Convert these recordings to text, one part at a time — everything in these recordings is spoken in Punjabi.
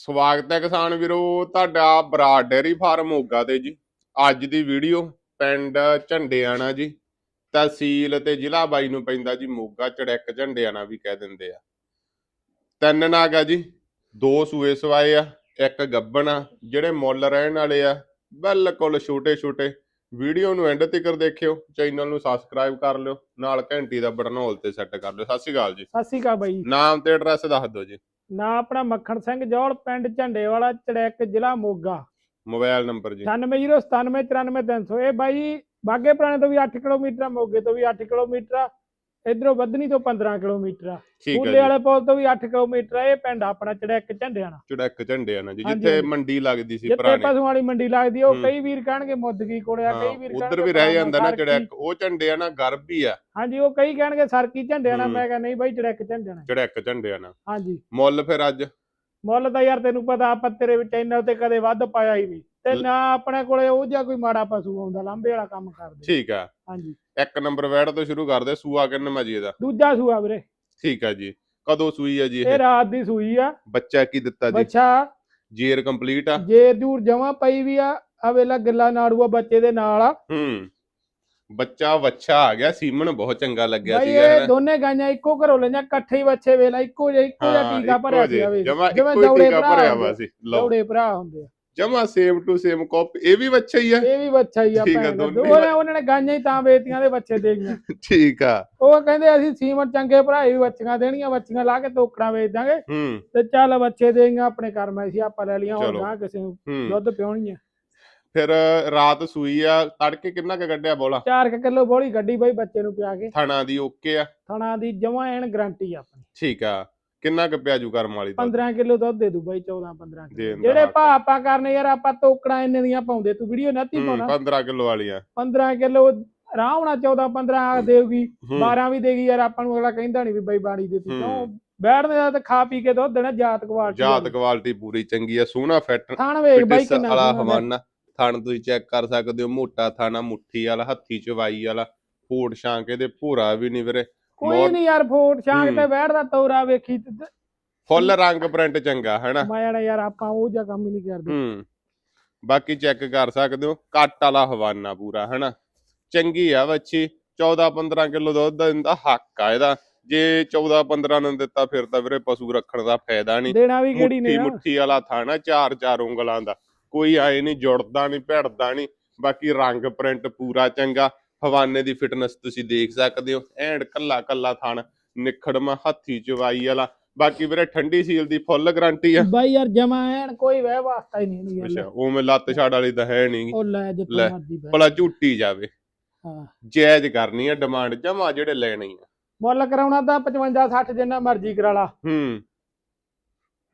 ਸਵਾਗਤ ਹੈ ਕਿਸਾਨ ਵੀਰੋ ਤੁਹਾਡਾ ਬਰਾੜ ਡੇਅਰੀ ਫਾਰਮ ਮੋਗਾ ਤੇ ਜੀ। ਅੱਜ ਦੀ ਵੀਡੀਓ ਪਿੰਡ ਝੰਡਿਆਣਾ ਜੀ ਤਹਿਸੀਲ ਤੇ ਜ਼ਿਲ੍ਹਾ ਬਾਈ ਨੂੰ ਪੈਂਦਾ ਜੀ ਮੋਗਾ ਚੜੈਕ ਝੰਡਿਆਣਾ ਵੀ ਕਹਿ ਦਿੰਦੇ ਆ। ਤਿੰਨ ਨਾਗ ਆ ਜੀ ਦੋ ਸੂਏ ਸਵਾਏ ਆ ਇੱਕ ਗੱਬਣ ਆ ਜਿਹੜੇ ਮੁੱਲ ਰਹਿਣ ਵਾਲੇ ਆ ਬਿਲਕੁਲ ਛੋਟੇ ਛੋਟੇ ਵੀਡੀਓ ਨੂੰ ਐਂਡ ਤੱਕ ਦੇਖਿਓ ਚੈਨਲ ਨੂੰ ਸਬਸਕ੍ਰਾਈਬ ਕਰ ਲਿਓ ਨਾਲ ਘੰਟੀ ਦਾ ਬਟਨ ਹੋਲ ਤੇ ਸੈੱਟ ਕਰ ਲਿਓ। ਸਤਿ ਸ਼੍ਰੀ ਅਕਾਲ ਜੀ। ਸਤਿ ਸ਼੍ਰੀ ਅਕਾਲ ਬਾਈ। ਨਾਮ ਤੇ ਐਡਰੈਸ ਦੱਸ ਦਿਓ ਜੀ। ਨਾ ਆਪਣਾ ਮੱਖਣ ਸਿੰਘ ਜੌਲ ਪਿੰਡ ਝੰਡੇ ਵਾਲਾ ਚੜੈਕ ਜ਼ਿਲ੍ਹਾ ਮੋਗਾ ਮੋਬਾਈਲ ਨੰਬਰ ਜੀ 9809799300 ਇਹ ਬਾਈ ਬਾਗੇ ਪੁਰਾਣੇ ਤੋਂ ਵੀ 8 ਕਿਲੋਮੀਟਰ ਆ ਮੋਗੇ ਤੋਂ ਵੀ 8 ਕਿਲੋਮੀਟਰ ਆ ਇਧਰੋਂ ਬੱਧਨੀ ਤੋਂ 15 ਕਿਲੋਮੀਟਰ ਆ। ਠੀਕ ਹੈ ਫੂਲੇ ਜੀ। ਵਾਲੇ ਪੁਲ ਤੋਂ ਵੀ 8 ਕਿਲੋਮੀਟਰ ਆ ਇਹ ਪਿੰਡ ਆਪਣਾ ਚੜੈਕ ਝੰਡਿਆਣਾ ਚੜੈਕ ਝੰਡਿਆਣਾ ਜੀ ਹਾਂਜੀ, ਜਿੱਥੇ ਹਾਂਜੀ। ਮੰਡੀ ਲੱਗਦੀ ਸੀ ਜਿੱਥੇ ਪੁਰਾਣੀ। ਪਸ਼ੂਆਂ ਵਾਲੀ ਮੰਡੀ ਲੱਗਦੀ ਆ, ਉਹ ਹੂੰ। ਕਈ ਵੀਰ ਕਹਿਣਗੇ ਮੁੱਦਗੀ ਕੋਲੇ ਆ ਕਈ ਵੀਰ ਉਧਰ ਵੀ ਰਹਿ ਜਾਂਦਾ ਨਾ ਸਰਕੀ। ਚੜੈਕ ਉਹ ਝੰਡਿਆਣਾ ਗਰਭ ਹੀ ਆ। ਹਾਂਜੀ ਉਹ ਕਈ ਕਹਿਣਗੇ ਸਰਕੀ ਝੰਡਿਆਣਾ ਹੂੰ। ਮੈਂ ਕਿਹਾ ਨਹੀਂ ਬਾਈ ਚੜੈਕ ਝੰਡਿਆਣਾ ਚੜੈਕ ਝੰਡਿਆਣਾ ਹਾਂਜੀ। ਮੁੱਲ ਫਿਰ ਅੱਜ? ਮੁੱਲ ਤਾਂ ਯਾਰ ਤੈਨੂੰ ਪਤਾ ਆਪਾਂ ਤੇਰੇ ਚੈਨਲ ਤੇ ਕਦੇ ਵੱਧ ਪਾਇਆ ਹੀ ਨਹੀਂ। ਤੇ ਨਾ ਆਪਣੇ ਕੋਲੇ ਉਹ ਜਿਹਾ ਕੋਈ ਮਾੜਾ ਪਸ਼ੂ ਆਉਂਦਾ ਲਾਂਬੇ ਵਾਲਾ ਕੰਮ ਕਰਦੇ। ਠੀਕ ਆ। ਹਾਂਜੀ। ਇੱਕ ਨੰਬਰ ਵੈੜ ਤੋਂ ਸ਼ੁਰੂ ਕਰਦੇ ਸੂਆ ਕਿੰਨਾ ਜੀ ਇਹਦਾ ਦੂਜਾ ਸੂਆ ਵੀਰੇ। ਠੀਕ ਆ ਜੀ। ਕਦੋਂ ਸੂਈ ਆ ਜੀ ਇਹ? ਇਹ ਰਾਤ ਦੀ ਸੂਈ ਆ। ਬੱਚਾ ਕੀ ਦਿੱਤਾ ਜੀ? ਬੱਚਾ ਜੇਰ ਕੰਪਲੀਟ ਆ? ਜੇਰ ਜੂਰ ਜਮਾ ਪਈ ਵੀ ਆ ਆ ਵੇਲਾ ਗਿੱਲਾ ਨਾੜੂਆ ਬੱਚੇ ਦੇ ਨਾਲ ਆ। ਹੂੰ। ਬੱਚਾ ਵੱਛਾ ਆ ਗਿਆ ਸੀਮਨ ਬਹੁਤ ਚੰਗਾ ਲੱਗਿਆ ਬਾਈ ਸੀਗਾ ਇਹ। ਦੋਨੇ ਗਾਈਆਂ ਇੱਕੋ ਘਰੋਂ ਲਈਆਂ ਇਕੱਠੇ ਹੀ ਬੱਚੇ ਵੇਲਾ ਇੱਕੋ ਜਿਹਾ ਇੱਕੋ ਜਿਹਾ ਟੀਕਾ ਭਰਿਆ ਸੀ ਆਵੇ ਜਮਾ ਇੱਕੋ ਹੀ ਦੌੜੇ ਟੀਕਾ ਭਰਾ ਭਰਿਆ ਵਾ। ਸੀ ਲਓ। ਦੌੜੇ ਭਰਾ ਹੁੰਦੇ ਆ। ਜਮਾ ਸੇਮ ਟੂ ਸੇਮ ਕਾਪੀ ਇਹ ਵੀ ਬੱਚਾ ਹੀ ਆ। ਇਹ ਵੀ ਬੱਚਾ ਹੀ ਆ ਠੀਕ ਆ, ਭੈਣ ਦੋਨੇ ਹੀ ਉਹਨਾਂ ਉਹਨਾਂ ਨੇ ਗਾਈਆਂ ਹੀ ਤਾਂ ਵੇਚੀਆਂ ਦੇ ਬੱਚੇ ਦੇ ਗਈਆਂ। ਠੀਕ ਆ। ਉਹ ਕਹਿੰਦੇ ਅਸੀਂ ਸੀਮਨ ਚੰਗੇ ਭਰਾਏ ਵੀ ਬੱਚੀਆਂ ਦੇਣੀਆਂ ਬੱਚੀਆਂ ਲਾ ਕੇ ਤੋਕੜਾਂ ਵੇਚ ਦਾਂਗੇ। ਹੂੰ। ਤੇ ਚੱਲ ਬੱਚੇ ਦੇਈਆਂ ਆਪਣੇ ਕਰਮ ਸੀ ਆਪਾਂ ਲੈ ਲੀਆਂ ਚਲੋ। ਹੁਣ ਗਾਂ ਕਿਸੇ ਨੂੰ ਹੂੰ। ਦੁੱਧ ਪਿਉਣੀ ਆ। ਫਿਰ ਰਾਤ ਸੂਈ ਆ ਤੜਕੇ ਕਿੰਨਾ ਕ ਕੱਢਿਆ ਬੋਲਾ? 4 ਕਿਲੋ ਬੋਲੀ ਗੱਡੀ ਬਾਈ ਬੱਚੇ ਨੂੰ ਪਿਆ ਕੇ। ਥਣਾ ਦੀ ਓਕੇ ਆ। ਥਣਾ ਦੀ ਜਮਾ ਐਨ ਗਾਰੰਟੀ ਆਪਣੀ। ਠੀਕ ਆ। ਕਿੰਨਾ ਕ ਪਿਆਜੂ ਕਰਮ ਵਾਲੀ ਦਾ 15 ਕਿਲੋ ਦੁੱਧ ਦੇ ਦੂ ਬਾਈ 14 15 ਦੇ ਕਿਲੋ ਜਿਹੜੇ। ਭਾ ਆਪਾਂ। ਕਰਨੇ ਯਾਰ ਆਪਾਂ ਤੋਕੜਾਂ ਇੰਨੇ ਦੀਆਂ ਪਾਉਂਦੇ ਤੂੰ ਵੀਡੀਓ ਨੱਤੀ ਪਾਉਣਾ? 15 ਕਿਲੋ ਵਾਲੀਆਂ। 15 ਕਿਲੋ ਆਰਾਮ ਨਾਲ 14 15 ਦੇਊਗੀ। ਹੂੰ, 12 ਵੀ ਦੇਗੀ ਯਾਰ ਆਪਾਂ ਨੂੰ ਅਗਲਾ ਕਹਿੰਦਾ ਨਹੀਂ ਵੀ ਬਾਈ ਬਾਣੀ ਦਿੱਤੀ। ਕਿਉਂ? ਬੈਠਦੇ ਦਾ ਤੇ ਖਾ ਪੀ ਕੇ ਦੁੱਧ ਦੇਣਾ ਜਾਤ ਕੁਆਲਟੀ ਜਾਤ ਕੁਆਲਿਟੀ ਪੂਰੀ ਚੰਗੀ ਆ ਸੋਹਣਾ ਫਿੱਟ ਥਾਣ ਵੇਖ ਬਾਈ ਕਿੰਨਾ ਹਵਾਨਾ। ਥਣ ਤੁਸੀਂ ਚੈੱਕ ਕਰ ਸਕਦੇ ਹੋ ਮੋਟਾ ਥਾਣਾ ਮੁੱਠੀ ਵਾਲਾ ਹੱਥੀ ਚਵਾਈ ਵਾਲਾ ਫੋੜ ਛਾਂਕੇ ਦੇ ਭੂਰਾ ਵੀ ਨਹੀਂ ਵੀਰੇ। ਕੋਈ ਨਹੀਂ ਯਾਰ ਫੋਟ ਛਾਂਗ ਹੂੰ। ਤੇ ਬੈਠਦਾ ਤੋਰਾ ਵੇਖੀ ਫੁੱਲ ਰੰਗ ਪ੍ਰਿੰਟ ਚੰਗਾ ਹੈਨਾ? ਮੈਂ ਯਾਰ ਆਪਾਂ ਉਹ ਜਿਹਾ ਕੰਮ ਹੀ ਨਹੀਂ ਕਰਦੇ। ਹੂੰ। ਬਾਕੀ ਚੈੱਕ ਕਰ ਸਕਦੇ ਹੋ ਕੱਟ ਵਾਲਾ ਹਵਾਨਾ ਪੂਰਾ ਹੈਨਾ? ਚੰਗੀ ਆ ਵੱਛੀ 14 15 ਕਿਲੋ ਦੁੱਧ ਦਿੰਦਾ ਹੱਕ ਆ ਇਹਦਾ। ਜੇ 14 15 ਨੂੰ ਦਿੱਤਾ ਫਿਰ ਤਾਂ ਵੀਰੇ ਪਸ਼ੂ ਰੱਖਣ ਦਾ ਫਾਇਦਾ ਨਹੀਂ ਦੇਣਾ ਵੀ ਕਿਹੜੀ ਨੇ ਮੁੱਠੀ ਵਾਲਾ ਥਾਣਾ ਚਾਰ ਚਾਰ ਉਂਗਲਾਂ ਦਾ। ਕੋਈ ਆਏ ਨਹੀਂ ਜੁੜਦਾ ਨਹੀਂ ਭਿੜਦਾ ਨਹੀਂ ਬਾਕੀ ਰੰਗ ਪ੍ਰਿੰਟ ਪੂਰਾ ਚੰਗਾ। ਹਵਾਨੇ ਦੀ ਫਿਟਨੈਸ ਤੁਸੀਂ ਦੇਖ ਸਕਦੇ ਹੋ। ਐਂਡ ਕੱਲਾ ਕੱਲਾ ਥਣ ਨਿਖੜਮਾ ਹੱਥੀ ਚਵਾਈ ਵਾਲਾ। ਬਾਕੀ ਵੀਰੇ ਠੰਡੀ ਸੀਲ ਦੀ ਫੁੱਲ ਗਾਰੰਟੀ ਆ। ਬਾਈ ਯਾਰ ਜਮਾ ਐਨ ਕੋਈ ਵਹਿ ਵਾਸਤਾ ਹੀ ਨਹੀਂ ਅੱਛਾ ਉਵੇਂ ਲੱਤ ਛਾੜ ਵਾਲੀ ਤਾਂ ਹੈ ਨਹੀਂ ਉਹ ਲੈ ਜਿੱਥੇ ਮਰਜ਼ੀ ਬਹਿ। ਭਲਾ ਝੂਟੀ ਜਾਵੇ। ਹਾਂ। ਜਾਇਜ਼ ਕਰਨੀ ਆ ਡਿਮਾਂਡ ਜਮਾ ਜਿਹੜੇ ਲੈਣੀ ਆ। ਮੁੱਲ ਕਰਾਉਣਾ ਤਾਂ 55 60 ਜਿੰਨਾ ਮਰਜ਼ੀ ਕਰਾ ਲਾ। ਹੂੰ।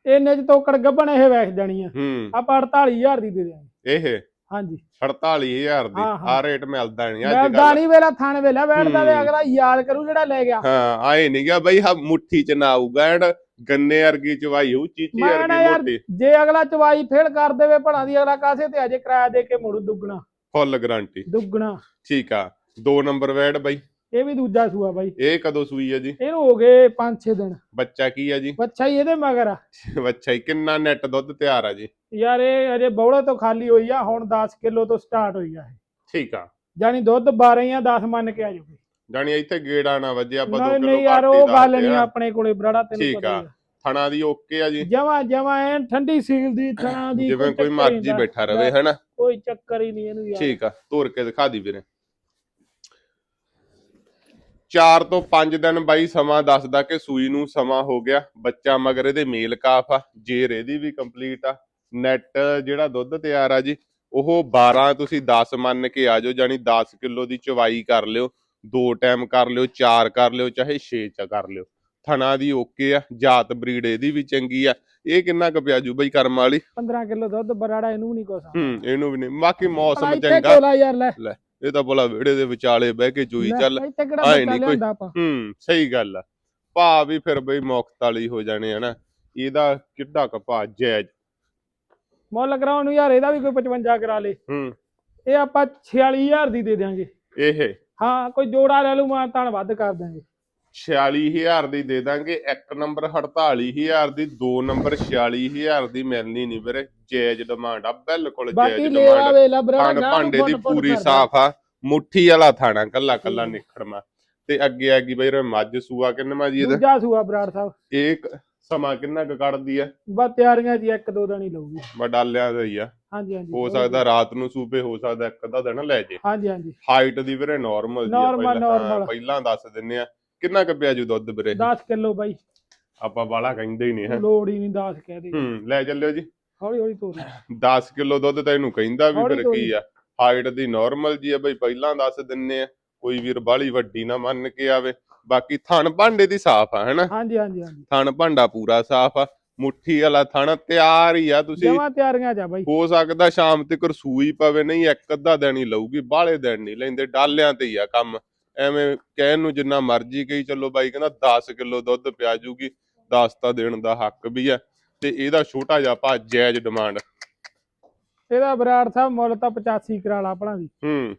ਇੰਨੇ ਚ ਤੋਕੜ ਗੱਬਣ ਇਹ ਵੇਖ ਜਾਣੀ ਆ। ਹੂੰ। ਆਪਾਂ 48000 ਦੀ ਦੇ ਦਿਆਂਗੇ ਇਹ? ਹਾਂਜੀ। 48000 ਦੀ? ਹਾਂ, ਹਾਂ। ਆ ਰੇਟ ਮਿਲਦਾ ਨਹੀਂ ਅੱਜ ਕੱਲ ਦਾਣੀ ਵੇਲਾ ਥਾਣ ਵੇਲਾ ਬੈਠਦਾ ਹੂੰ। ਅਗਲਾ ਯਾਦ ਕਰੂ ਜਿਹੜਾ ਲੈ ਗਿਆ। ਹਾਂ ਆਏ ਨਹੀਂ ਗਿਆ ਬਈ ਹਾ ਮੁੱਠੀ ਚ ਨਾ ਆਊਗਾ ਐਂਡ ਗੰਨੇ ਵਰਗੀ ਚਵਾਈ ਹੋਊ ਚੀਚੀ ਮੈਂ ਨਾ ਵਰਗੀ ਯਾਰ ਮੋਟੀ। ਜੇ ਅਗਲਾ ਚਵਾਈ ਫੇਲ ਕਰ ਦੇਵੇ ਭਲਾ ਦੀ ਅਗਲਾ ਕਾਸੇ ਤੇ ਅਜੇ ਕਿਰਾਇਆ ਦੇ ਕੇ ਮੁੜੂ ਦੁੱਗਣਾ। Full guarantee. ਦੁੱਗਣਾ। ਠੀਕ ਆ ਦੋ ਨੰਬਰ ਵੈਡ ਬਈ। ਇਹ ਵੀ ਦੂਜਾ ਸੂਆ ਬਾਈ। ਇਹ ਕਦੋਂ ਸੂਈ ਆ ਜੀ? ਇਹਨੂੰ ਹੋ ਗਏ 5-6 ਦਿਨ। ਬੱਚਾ ਕੀ ਆ ਜੀ? ਬੱਚਾ ਹੀ ਇਹਦੇ ਮਗਰ ਆ। ਬੱਚਾ ਹੀ ਕਿੰਨਾ ਨੈਟ ਦੁੱਧ ਤਿਆਰ ਆ ਜੀ? ਯਾਰ ਇਹ ਅਜੇ ਬੌਲੇ ਤੋਂ ਖਾਲੀ ਹੋਈ ਆ ਹੁਣ 10 ਕਿਲੋ ਤੋਂ ਸਟਾਰਟ ਹੋਈ ਆ ਇਹ। ਠੀਕ ਆ। ਜਾਨੀ ਦੁੱਧ 12 ਜਾਂ 10 ਮੰਨ ਕੇ ਆ ਜੂਗੀ ਜਾਣੀ ਇੱਥੇ ਗੇੜਾ ਨਾ ਵੱਜੇ ਆਪਾਂ ਨਹੀਂ 2 ਕਿਲੋ ਨਹੀਂ ਯਾਰ ਉਹ ਗੱਲ ਨਹੀਂ ਆਪਣੇ ਕੋਲੇ ਬਰਾੜਾ ਤੈਨੂੰ ਠੀਕ ਪਤਾ ਆ। ਥਣਾ ਦੀ ਓਕੇ ਆ ਜੀ। ਜਮਾ ਜਮਾ ਐਨ ਠੰਡੀ ਸੀਲ ਦੀ ਥਣਾ ਦੀ ਜਿਵੇਂ ਕੋਈ ਮਰਜ਼ੀ ਬੈਠਾ ਰਵੇ ਹੈਨਾ? ਕੋਈ ਚੱਕਰ ਹੀ ਨਹੀਂ ਇਹਨੂੰ ਯਾਰ। ਠੀਕ ਆ ਤੋਰ ਕੇ ਦਿਖਾ ਦੀ ਵੀਰੇ। 4 ਤੋਂ 5 ਦਿਨ ਬਾਈ ਸਮਾਂ ਦੱਸਦਾ ਕਿ ਸੂਈ ਨੂੰ ਸਮਾਂ ਹੋ ਗਿਆ। ਬੱਚਾ ਮਗਰ ਇਹਦੇ ਮੇਲ ਕਾਫ ਆ ਜੇਰ ਇਹਦੀ ਵੀ ਕੰਪਲੀਟ ਆ। ਨੈਟ ਜਿਹੜਾ ਦੁੱਧ ਤਿਆਰ ਆ ਜੀ ਉਹ 12 ਤੁਸੀਂ 10 ਮੰਨ ਕੇ ਆ ਜਾਓ ਜਾਨੀ 10 ਕਿਲੋ ਦੀ ਚਵਾਈ ਕਰ ਲਿਓ ਦੋ ਟਾਈਮ ਕਰ ਲਿਓ ਚਾਰ ਕਰ ਲਿਓ ਚਾਹੇ 6 ਚ ਕਰ ਲਿਓ। ਥਣਾ ਦੀ ਓਕੇ ਆ ਜਾਤ ਬਰੀਡ ਇਹਦੀ ਵੀ ਚੰਗੀ ਆ। ਇਹ ਕਿੰਨਾ ਕੁ ਪਿਆਜੂ ਬਈ ਕਰਮ ਵਾਲੀ? 15 ਕਿਲੋ ਦੁੱਧ ਬਰਾੜਾ ਇਹਨੂੰ ਨਹੀਂ ਕੋਸਾ ਹੂੰ ਇਹਨੂੰ ਵੀ ਨਹੀਂ ਬਾਕੀ ਮੌਸਮ ਚੰਗਾ। ਯਾਰ ਲੈ। ਇਹ ਤਾਂ ਬੋਲਾ ਵਿਹੜੇ ਦੇ ਵਿਚਾਲੇ ਬਹਿ ਕੇ ਲੈ, ਚੱਲ ਆਏ ਬੱਚਾ ਨੀ ਕੋਈ- ਹੂੰ ਸਹੀ ਗੱਲ ਆ। ਭਾ ਵੀ ਫਿਰ ਬਈ ਮੁਕਤ ਵਾਲੀ ਹੋ ਜਾਣੇ ਹਨਾ ਇਹਦਾ ਕਿੱਡਾ ਕ ਭਾ ਜਾਇਜ਼। ਮੁੱਲ ਕਰਾਉਣ ਨੂੰ ਯਾਰ ਇਹਦਾ ਵੀ ਕੋਈ 55 ਕਰਾ ਲੇ। ਹੂੰ। ਇਹ ਆਪਾਂ 46000 ਦੀ ਦੇ ਦਿਆਂਗੇ। ਇਹ? ਹਾਂ ਕੋਈ ਜੋੜਾ ਲੈ ਲੂ ਮਾਂ ਤਾਂ ਵੱਧ ਕਰ ਦਾਂਗੇ 46000 ਦੀ ਦੇ ਦਾਂਗੇ ਇੱਕ ਨੰਬਰ 48000 ਦੀ ਦੋ ਨੰਬਰ 46000 ਦੀ ਮਿਲਣੀ ਨਹੀਂ ਵੀਰੇ ਜਾਇਜ਼ ਡਿਮਾਂਡ ਆ ਬਿਲਕੁਲ ਬਾਕੀ ਜਾਇਜ਼ ਲੇਵਾ ਡਿਮਾਂਡ ਵੇਲਾ ਬਰਾ ਥਣ ਭਾਂਡੇ ਦੀ ਪੂਰੀ ਸਾਫ਼ ਆ ਮੁੱਠੀ ਵਾਲਾ ਥਾਣਾ ਕੱਲਾ ਕੱਲਾ। ਨਿਖੜਮਾ ਤੇ ਅੱਗੇ ਆ ਗਈ ਬਈ ਰੇ ਮੱਝ ਸੂਆ ਕਿੰਨਾ ਜੀ ਇਹਦਾ? ਦੂਜਾ ਸੂਆ ਬਰਾੜ ਸਾਹਿਬ। ਇਹ ਕ- ਸਮਾਂ ਕਿੰਨਾ ਕੁ ਕੱਢਦੀ ਆ? ਬਸ ਤਿਆਰੀਆਂ ਜੀ ਇੱਕ ਦੋ ਦਿਨ ਹੀ ਲਊਗੀ। ਮਡਾਲਿਆਂ ਦਾ ਹੀ ਆ। ਹਾਂਜੀ ਹਾਂਜੀ। ਹੋ ਸਕਦਾ ਰਾਤ ਨੂੰ ਸੂਬੇ ਹੋ ਸਕਦਾ ਇੱਕ ਅੱਧਾ ਦਿਨ ਲੈ ਜੇ। ਹਾਂਜੀ ਹਾਂਜੀ। ਹਾਈਟ ਦੀ ਵੀਰੇ ਨਾਰਮਲ ਜੀ ਆ Normal, ਪਹਿਲਾਂ- ਹਾਂ, normal। ਪਹਿਲਾਂ ਦੱਸ ਦਿੰਨੇ ਆ। ਕਿੰਨਾ ਕੁ ਪਿਆ ਜੂ ਦੁੱਧ ਵੀਰੇ? 10 ਕਿਲੋ ਬਾਈ। ਆਪਾਂ ਬਾਲਾ ਕਹਿੰਦੇ ਹੀ ਨਹੀਂ ਹੈ। ਲੋੜ ਹੀ ਨਹੀਂ 10 ਕਹਿ ਦੇ। ਹੂੰ ਲੈ ਚੱਲਿਓ ਜੀ। ਹੌਲੀ ਹੌਲੀ ਤੋਰ। 10 ਕਿਲੋ ਦੁੱਧ ਤਾਂ ਇਹਨੂੰ ਕਹਿੰਦਾ ਵੀ ਫਿਰ। ਕੀ ਆ। ਹਾਈਟ ਦੀ ਨਾਰਮਲ ਜੀ ਆ ਬਈ ਪਹਿਲਾਂ ਦੱਸ ਦਿੰਨੇ ਆ। ਕੋਈ ਵੀਰ ਬਾਲੀ ਵੱਡੀ ਨਾ ਮੰਨ ਕੇ ਆਵੇ। ਬਾਕੀ ਥਣ ਭਾਂਡੇ ਦੀ ਸਾਫ਼ ਆ ਹੈਨਾ? ਹਾਂਜੀ ਹਾਂਜੀ ਹਾਂਜੀ। ਥਣ ਭਾਂਡਾ ਪੂਰਾ ਸਾਫ਼ ਆ। ਮੁੱਠੀ ਵਾਲਾ ਥਣ ਤਿਆਰ ਹੀ ਆ ਤੁਸੀਂ। ਜਮਾ ਤਿਆਰੀਆਂ ਜਾ ਬਾਈ। ਹੋ ਸਕਦਾ ਸ਼ਾਮ ਤੱਕ ਸੂਈ ਪਵੇ ਨਹੀਂ ਇੱਕ ਅੱਧਾ ਦਿਨ ਹੀ ਲਊਗੀ ਬਾਹਲੇ ਦਿਨ ਨਹੀਂ ਲੈਂਦੇ ਡਾਲਿਆਂ ਤੇ ਹੀ ਆ ਕੰਮ। ਐਵੇਂ ਕਹਿਣ ਨੂੰ ਜਿੰਨਾ ਮਰਜ਼ੀ ਕਹੀ ਚੱਲੋ ਬਾਈ ਕਹਿੰਦਾ 10 ਕਿਲੋ ਦੁੱਧ ਪਿਆ ਜੂਗੀ 10 ਤਾਂ ਦੇਣ ਦਾ ਹੱਕ ਵੀ ਆ ਤੇ ਇਹਦਾ ਛੋਟਾ ਜਿਹਾ ਭਾ ਜਾਇਜ਼ ਡਿਮਾਂਡ ਇਹਦਾ ਬਰਾੜ ਸਾਹਿਬ ਮੁੱਲ ਤਾਂ 85 ਕਰਾ ਲਾ ਆਪਣਾ ਦੀ ਹੂੰ।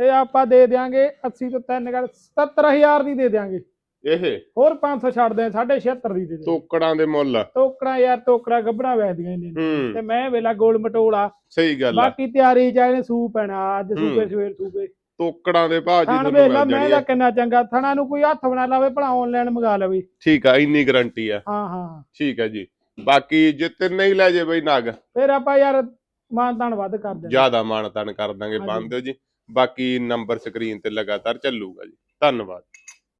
ਇਹ ਆਪਾਂ ਦੇ ਦਿਆਂਗੇ 80 ਤੋਂ 3 ਗੱਲ 77000 ਦੀ ਦੇ ਦਿਆਂਗੇ। ਇਹ? ਹੋਰ 500 ਛੱਡ ਦੇ 76 ਦੀ ਦੇ ਦੇ ਤੋਕੜਾਂ ਦੇ ਮੁੱਲ। ਟੋਕੜਾ ਯਾਰ ਟੋਕੜਾ ਗੱਬੜਾ ਵੇਚਦੀਆਂ ਨੇ। ਤੇ ਹੂੰ ਮੈਂ ਵੇਲਾ ਗੋਲ ਮਟੋਲਾ। ਸਹੀ ਗੱਲ ਆ। ਬਾਕੀ ਤਿਆਰੀ ਚਾਹੇ ਸੂ ਪੈਣਾ ਅੱਜ ਹੂੰ। ਸੂਬੇ ਸਵੇਰ ਸੂਬੇ ਤੋਕੜਾਂ ਦੇ ਭਾਅ ਜੀ ਥਣ ਤੁਹਾਨੂੰ ਵੇਲਾ ਮਿਲ ਮੈਂ ਜਾਣੀ ਦਾ ਆ ਕਿੰਨਾ ਚੰਗਾ ਥਣਾ ਨੂੰ ਕੋਈ ਹੱਥ ਬਣਾ ਲਾਵੇ ਭਲਾ ਆਨਲਾਈਨ ਮੰਗਾ ਲਵੇ। ਠੀਕ ਆ ਇੰਨੀ ਗਾਰੰਟੀ ਆ। ਹਾਂ ਹਾਂ ਠੀਕ ਆ ਜੀ। ਬਾਕੀ ਜੇ ਤਿੰਨ ਹੀ ਲੈ ਜੇ ਬਈ ਨਗ। ਫਿਰ ਆਪਾਂ ਯਾਰ ਮਾਨਤਾਨ ਵੱਧ ਕਰ ਦਿੰਦੇ ਜ਼ਿਆਦਾ ਮਾਣ ਤਾਣ ਕਰ ਦਾਂਗੇ ਹਾਂਜੀ। ਬੰਦ ਦਿਓ ਜੀ। ਬਾਕੀ ਨੰਬਰ ਸਕਰੀਨ ਤੇ ਲਗਾਤਾਰ ਚੱਲੂਗਾ ਜੀ। ਧੰਨਵਾਦ।